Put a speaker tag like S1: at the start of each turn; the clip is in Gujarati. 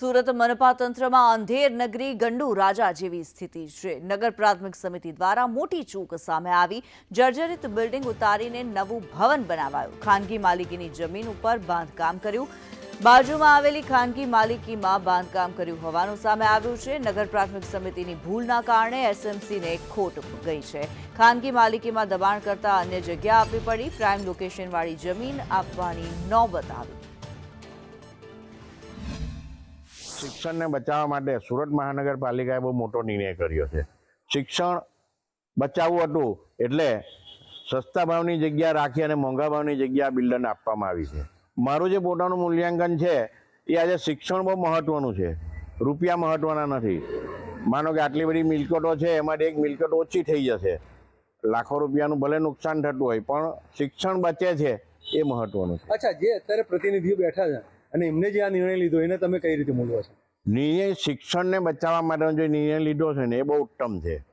S1: સુરત મનપા તંત્રમાં અંધેર નગરી ગંડુ રાજા જેવી સ્થિતિ છે. નગર પ્રાથમિક સમિતિ દ્વારા મોટી ચૂક સામે આવી. જર્જરિત બિલ્ડિંગ ઉતારીને નવું ભવન બનાવાયું. ખાનગી માલિકીની જમીન ઉપર બાંધકામ કર્યું. બાજુમાં આવેલી ખાનગી માલિકીમાં બાંધકામ કર્યું હોવાનું સામે આવ્યું છે. નગર પ્રાથમિક સમિતિની ભૂલના કારણે એસએમસીને ખોટ ગઈ છે. ખાનગી માલિકીમાં દબાણ કરતા અન્ય જગ્યા આપવી પડી. પ્રાઇમ લોકેશનવાળી જમીન આપવાની નોબત આવી.
S2: શિક્ષણને બચાવવા માટે સુરત મહાનગરપાલિકાએ બહુ મોટો નિર્ણય કર્યો છે. શિક્ષણ બચાવવું હતું એટલે સસ્તા ભાવની જગ્યા રાખી અને મોંઘા ભાવની જગ્યા બિલ્ડરને આપવામાં આવી છે. મારું જે પોતાનું મૂલ્યાંકન છે, એ આજે શિક્ષણ બહુ મહત્વનું છે. રૂપિયા મહત્વના નથી. માનો કે આટલી બધી મિલકતો છે એમાંથી એક મિલકત ઓછી થઈ જશે. લાખો રૂપિયાનું ભલે નુકસાન થતું હોય, પણ શિક્ષણ બચે છે, એ મહત્વનું છે.
S3: અચ્છા, જે અત્યારે પ્રતિનિધિઓ બેઠા છે અને એમને જે આ નિર્ણય લીધો, એને તમે કઈ રીતે મૂલવો છો?
S2: નિર્ણય શિક્ષણને બચાવવા માટેનો જે નિર્ણય લીધો છે ને, એ બહુ ઉત્તમ છે.